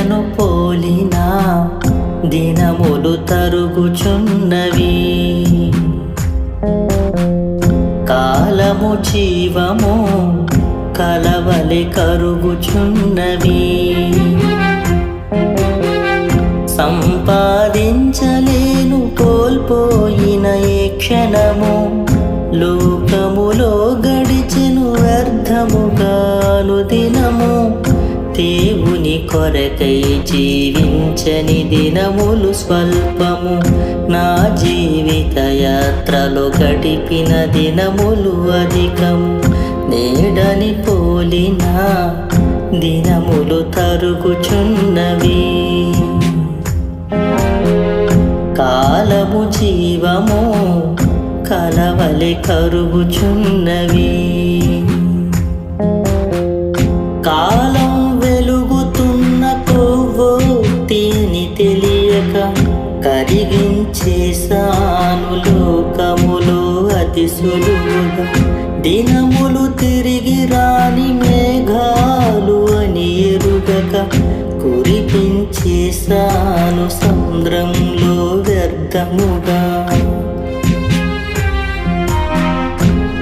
నీడను పోలిన దినములు తరుగుచున్నవి. కాలము జీవము కలవలి కరుగుచున్నవి. సంపాదించలేను కోల్పోయిన ఏ క్షణము లోకములో గడిచెను వ్యర్థముగాను దినము. దేవుని కొరకై జీవించని దినములు స్వల్పము. నా జీవిత యాత్రలో గడిపిన దినములు అధికము. నేడని పోలిన దినములు తరుగుచున్నవి. కాలము జీవము కలవలి కరుగుచున్నవి. అతి సులువుగా దినములు తిరిగి రాని మేఘాలు అని ఎరుగక కురిపించేశాను సముద్రంలో వ్యర్థముగా.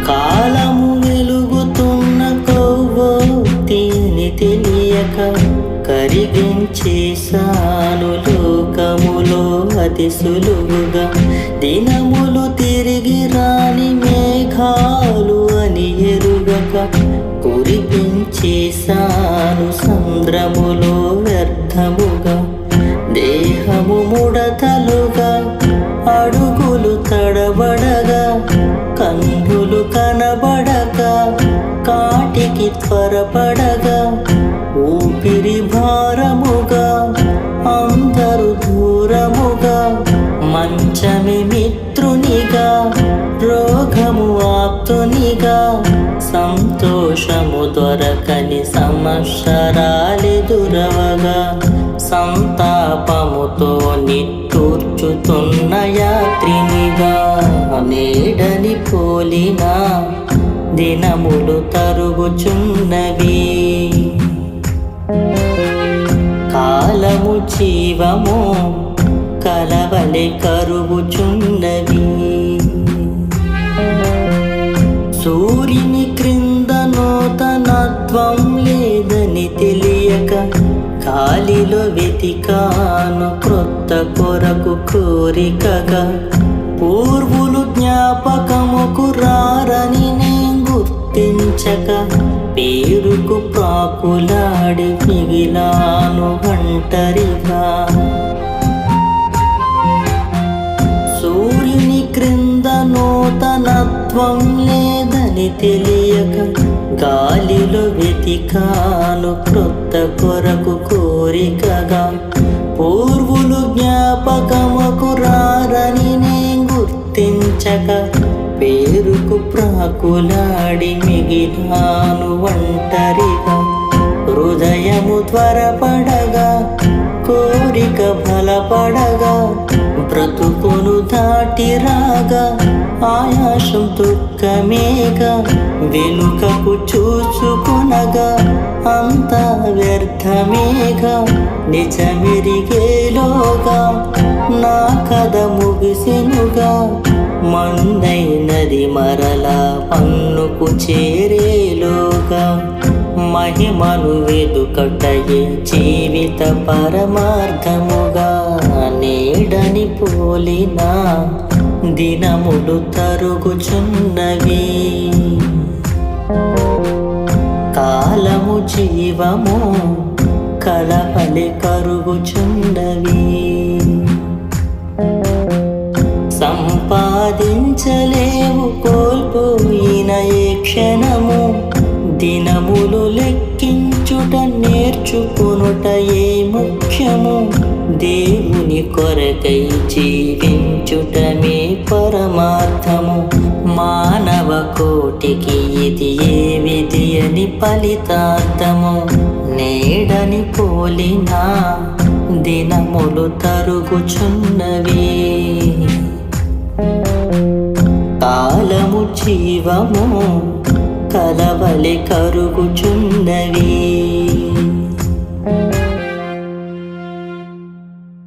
కాలము వెలుగుతున్న కొవ్వొత్తిని తెలియక కరిగించేసాను లోకములో అతి సులువుగా దినములు తిరిగి రాని మేఘాలు అని ఎరుగక కురిపించేశాను సంద్రములో వ్యర్థముగా దేహము ముడతలుగా అడుగులు తడబడగా కన్నులు కనబడక కాటికి త్వరపడగా ఊపిరి మంచమి మిత్రునిగా రోగము ఆప్తునిగా సంతోషము దొరకని సంవత్సరాలెదురవగా సంతాపముతో నిట్టూర్చుతున్న యాత్రినిగా నీడని పోలిన దినములు తరుగుచున్నవి. కాలము జీవము కలవలే కరువుచున్నవి. సూర్యుని క్రింద నూతనత్వం లేదని తెలియక గాలిలో వెతికాను క్రొత్త కొరకు కోరికగా. పూర్వులు జ్ఞాపకముకు రారని నేను గుర్తించక పేరుకు ప్రాకులాడి మిగిలాను ఒంటరిగా. నూతనత్వం లేదని తెలియక గాలిలో వెతికాను క్రొత్త కొరకు కోరికగా. పూర్వులు జ్ఞాపకముకు రారని నేను గుర్తించక పేరుకు ప్రాకులాడి మిగిలాను ఒంటరిగా. హృదయము త్వరపడగా కోరిక బలపడ రాగా ఆయాసం దుఃఖమేగా వెనుకకు చూచుకునగా అంతా వ్యర్థమేగా నిజమెరిగేలోగా నా కథ ముగిసినుగా. మందైనది మరలా పన్నుకు చేరేలోగా మహిమను వెదుకటయే జీవిత పరమార్థముగా. నీడని పోలినా దినములు తరుగుచున్నవి. కాలము జీవము కలపలి కరుగుచున్నవి. సంపాదించలేవు కోల్పోయిన ఏ క్షణము దినములు లెక్కించుట నేర్చుకునుట ఏ ముఖ్యము దేవుని కొరకై జీవి పరమార్థము మానవ కోటికి ఇది ఏ విధి అని ఫలితార్థము? నేడని పోలిన దినములు తరుగుచున్నవి. కాలము జీవము కలవలి కరుగుచున్నవి.